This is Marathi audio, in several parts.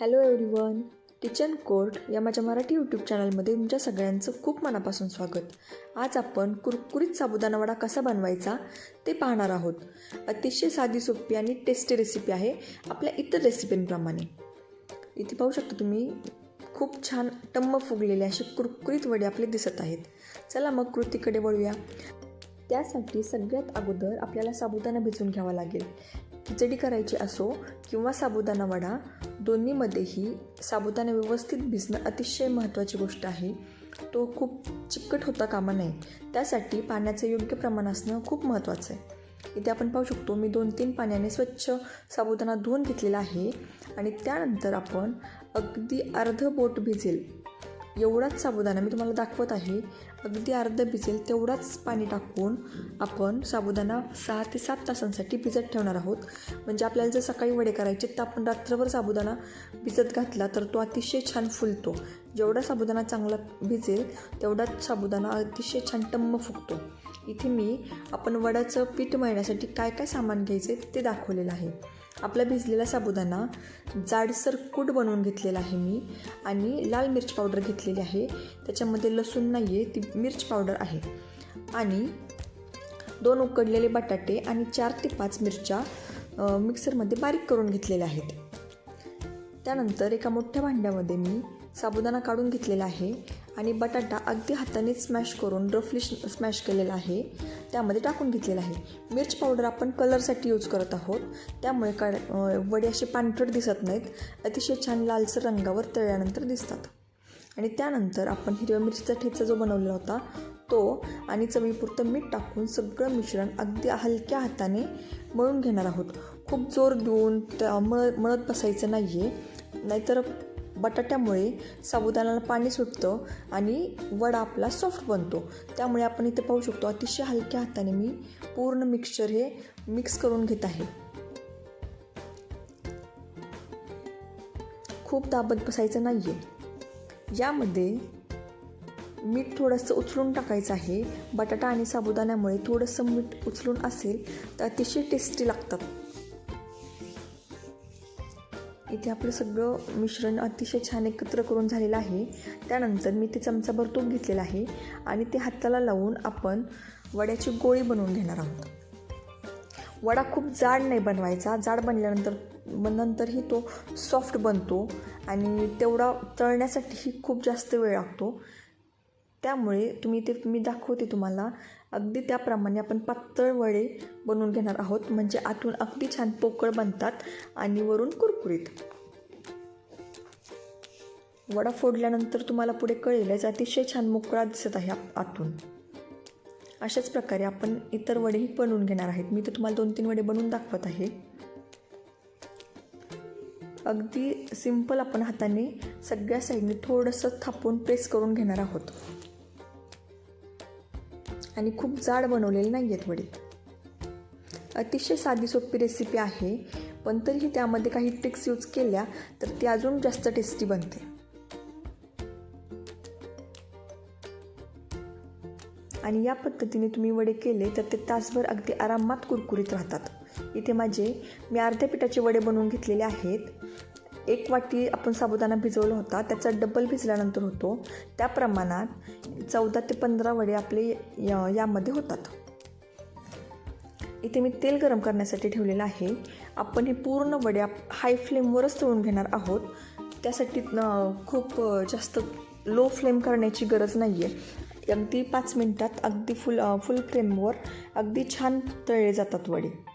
हॅलो एव्हरीवन किचन कोर्ट या माझ्या मराठी यूट्यूब चॅनलमध्ये तुमच्या सगळ्यांचं खूप मनापासून स्वागत. आज आपण कुरकुरीत साबुदाणा वडा कसा बनवायचा ते पाहणार आहोत. अतिशय साधी सोपी आणि टेस्टी रेसिपी आहे आपल्या इतर रेसिपींप्रमाणे इथे पाहू शकता तुम्ही खूप छान टम्म फुगलेले असे कुरकुरीत वडे आपले दिसत आहेत. चला मग कृतीकडे वळूया. त्यासाठी सगळ्यात अगोदर आपल्याला साबुदाणा भिजवून घ्यावा लागेल. खिचडी करायची असो किंवा साबुदाणा वडा दोन्हीमध्येही साबुदाणा व्यवस्थित भिजणं अतिशय महत्त्वाची गोष्ट आहे. तो खूप चिकट होता कामा नये. त्यासाठी पाण्याचं योग्य प्रमाण असणं खूप महत्त्वाचं आहे. इथे आपण पाहू शकतो मी दोन तीन पाण्याने स्वच्छ साबुदाणा धुवून घेतलेला आहे आणि त्यानंतर आपण अगदी अर्ध बोट भिजेल. एवढाच साबुदाणा मी तुम्हाला दाखवत आहे. अगदी अर्ध भिजेल तेवढाच पाणी टाकून आपण साबुदाणा सहा ते सात तासांसाठी भिजत ठेवणार आहोत. म्हणजे आपल्याला जर सकाळी वडे करायचे तर आपण रात्रभर साबुदाणा भिजत घातला तर तो अतिशय छान फुलतो. जेवढा साबुदाणा चांगला भिजेल तेवढाच साबुदाणा अतिशय छान टम्म फुगतो. इथे मी आपण वड्याचं पीठ मळण्यासाठी काय काय सामान घ्यायचे ते दाखवलेलं आहे. आपला भिजलेला साबुदाणा जाडसर कूट बनवून घेतलेला आहे मी आणि लाल मिरच पावडर घेतलेली आहे. त्याच्यामध्ये लसूण नाही आहे ती मिरच पावडर आहे. आणि दोन उकडलेले बटाटे आणि चार ते पाच मिरच्या मिक्सरमध्ये बारीक करून घेतलेल्या आहेत. त्यानंतर एका मोठ्या भांड्यामध्ये मी साबुदाणा काढून घेतलेला आहे आणि बटाटा अगदी हाताने स्मॅश करून रफली स्मॅश केलेला आहे. त्यामध्ये टाकून घेतलेला आहे. मिर्च पावडर आपण कलरसाठी यूज करत आहोत. त्यामुळे का वडे असे पांढरट दिसत नाहीत. अतिशय छान लालसर रंगावर तळल्यानंतर दिसतात. आणि त्यानंतर आपण हिरव्या मिरचीचा ठेचा जो बनवलेला होता तो आणि चवीपुरतं मीठ टाकून सगळं मिश्रण अगदी हलक्या हाताने मळून घेणार आहोत. खूप जोर देऊन त्या मळ मळत बसायचं नाही आहे नाहीतर बटाट्यामुळे साबुदाण्याला पाणी सुटतं आणि वडा आपला सॉफ्ट बनतो. त्यामुळे आपण इथे पाहू शकतो अतिशय हलक्या हाताने मी पूर्ण मिक्सचर हे मिक्स करून घेत आहे. खूप दाबत बसायचं नाही आहे यामध्ये मीठ थोडंसं उचलून टाकायचं आहे. बटाटा आणि साबुदाण्यामुळे थोडंसं मीठ उचलून असेल तर अतिशय टेस्टी लागतात. इथे आपलं सगळं मिश्रण अतिशय छान एकत्र करून झालेलं आहे. त्यानंतर मी ते चमचाभर तूप घेतलेलं आहे आणि ते हाताला लावून आपण वड्याची गोळी बनवून घेणार आहोत. वडा खूप जाड नाही बनवायचा. जाड बनल्यानंतर नंतरही तो सॉफ्ट बनतो आणि तेवढा तळण्यासाठीही खूप जास्त वेळ लागतो. त्यामुळे तुम्ही ते मी दाखवते तुम्हाला. अगदी त्याप्रमाणे आपण पातळ वडे बनवून घेणार आहोत. म्हणजे आतून अगदी छान पोकळ बनतात आणि वरून कुरकुरीत. वडा फोडल्यानंतर तुम्हाला पुढे कळेलच अतिशय छान मोकळा दिसत आहे आतून. अशाच प्रकारे आपण इतर वडेही बनवून घेणार आहेत. मी तर तुम्हाला दोन तीन वडे बनवून दाखवत आहे. अगदी सिंपल आपण हाताने सगळ्या साईडने थोडंसं थापून प्रेस करून घेणार आहोत. आणि खूप जाड बनवलेले नाही आहेत वडे. अतिशय साधी सोपी रेसिपी आहे पण तरीही त्यामध्ये काही ट्रिक्स यूज केल्या तर ती अजून जास्त टेस्टी बनते. आणि या पद्धतीने तुम्ही वडे केले तर ते तासभर अगदी आरामात कुरकुरीत राहतात. इथे माझे मी अर्ध्या पिठाचे वडे बनवून घेतलेले आहेत. एक वाटी आपण साबुदाणा भिजवला होता त्याचा डबल भिजल्यानंतर होतो. त्या प्रमाणात चौदा ते पंधरा वडे आपले यामध्ये होतात. इथे मी तेल गरम करण्यासाठी ठेवलेलं आहे. आपण हे पूर्ण वड्या हाय फ्लेमवरच तळून घेणार आहोत. त्यासाठी खूप जास्त लो फ्लेम करण्याची गरज नाही आहे अगदी पाच मिनटात अगदी फुल फुल फ्लेमवर अगदी छान तळले जातात वडे.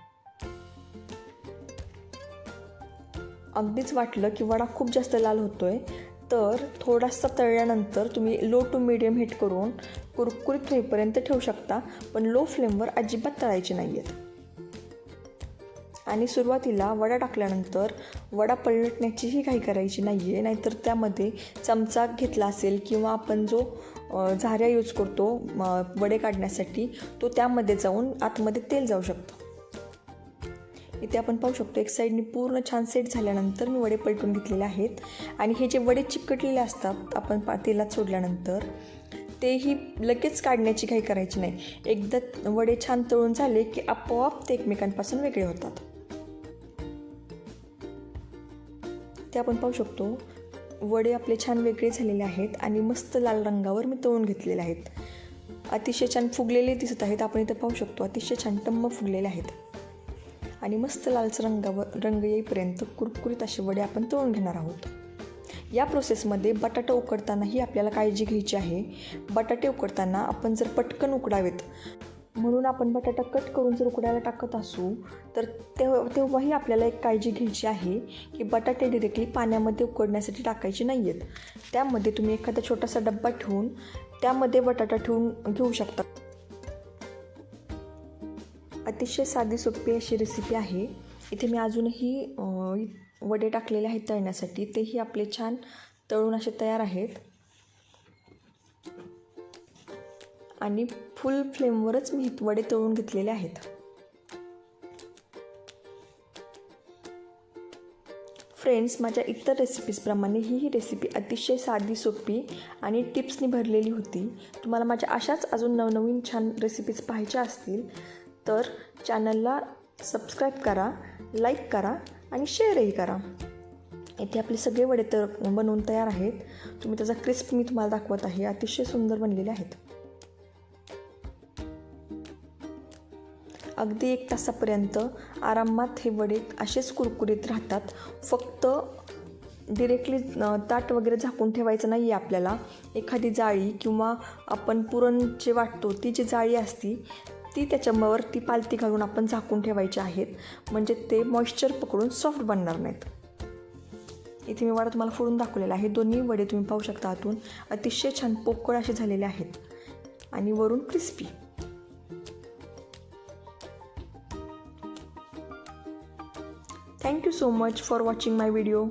अगदीच वाटलं की वडा खूप जास्त लाल होतो आहे तर थोडासा तळल्यानंतर तुम्ही लो टू मिडियम हीट करून कुरकुरीत होईपर्यंत ठेवू शकता पण लो फ्लेमवर अजिबात तळायचे नाही आहेत आणि सुरुवातीला वडा टाकल्यानंतर वडा पलटण्याचीही काही करायची नाही आहे नाहीतर त्यामध्ये चमचा घेतला असेल किंवा आपण जो झाऱ्या यूज करतो वडे काढण्यासाठी तो त्यामध्ये जाऊन आतमध्ये तेल जाऊ शकतं. इथे आपण पाहू शकतो एक साईडने पूर्ण छान सेट झाल्यानंतर मी वडे पलटून घेतलेले आहेत. आणि हे जे वडे चिकटलेले असतात आपण पा तेलात सोडल्यानंतर तेही लगेच काढण्याची काही करायची नाही. एकदा वडे छान तळून झाले की आपोआप ते एकमेकांपासून वेगळे होतात. ते आपण पाहू शकतो वडे आपले छान वेगळे झालेले आहेत आणि मस्त लाल रंगावर मी तळून घेतलेले आहेत. अतिशय छान फुगलेले दिसत आहेत. आपण इथं पाहू शकतो अतिशय छान टम्म फुगलेले आहेत. आणि मस्त लालच रंगावर रंग येईपर्यंत कुरकुरीत असे वडे आपण तळून घेणार आहोत. या प्रोसेसमध्ये बटाटा उकडतानाही आपल्याला काळजी घ्यायची आहे. बटाटे उकडताना आपण जर पटकन उकडावेत म्हणून आपण बटाटा कट करून जर उकडायला टाकत असू तर तेव्हा तेव्हाही आपल्याला एक काळजी घ्यायची आहे की बटाटे डिरेक्टली पाण्यामध्ये उकडण्यासाठी टाकायचे नाही आहेत त्यामध्ये तुम्ही एखादा छोटासा डब्बा ठेवून त्यामध्ये बटाटा ठेवून घेऊ शकता. अतिशय साधी सोपी अशी रेसिपी आहे. इथे मी अजूनही वडे टाकलेले आहेत तळण्यासाठी. तेही आपले छान तळून असे तयार आहेत. आणि फुल फ्लेमवरच मी वडे तळून घेतलेले आहेत. फ्रेंड्स माझ्या इतर रेसिपीजप्रमाणे ही ही रेसिपी अतिशय साधी सोपी आणि टिप्सनी भरलेली होती. तुम्हाला माझ्या अशाच अजून नवनवीन छान रेसिपीज पाहायच्या असतील तर चॅनलला सबस्क्राईब करा लाईक करा आणि शेअरही करा. इथे आपले सगळे वडे तर बनवून तयार आहेत. तुम्ही त्याचा क्रिस्प मी तुम्हाला दाखवत आहे. अतिशय सुंदर बनलेले आहेत. अगदी एक तासापर्यंत आरामात हे वडे असेच कुरकुरीत राहतात. फक्त डिरेक्टली ताट वगैरे झाकून ठेवायचं नाही आहे आपल्याला. एखादी जाळी किंवा आपण पुरण जे वाटतो ती जी जाळी असती ती त्याच्यावर ती पालती घालून आपण झाकून ठेवायची आहेत. म्हणजे ते मॉइश्चर पकडून सॉफ्ट बनणार नाहीत. इथे मी वडा तुम्हाला फोडून दाखवलेला आहे. दोन्ही वडे तुम्ही पाहू शकता आतून. अतिशय छान पोकळ असे झालेले आहेत. आणि वरून crispy thank you so much for watching my video.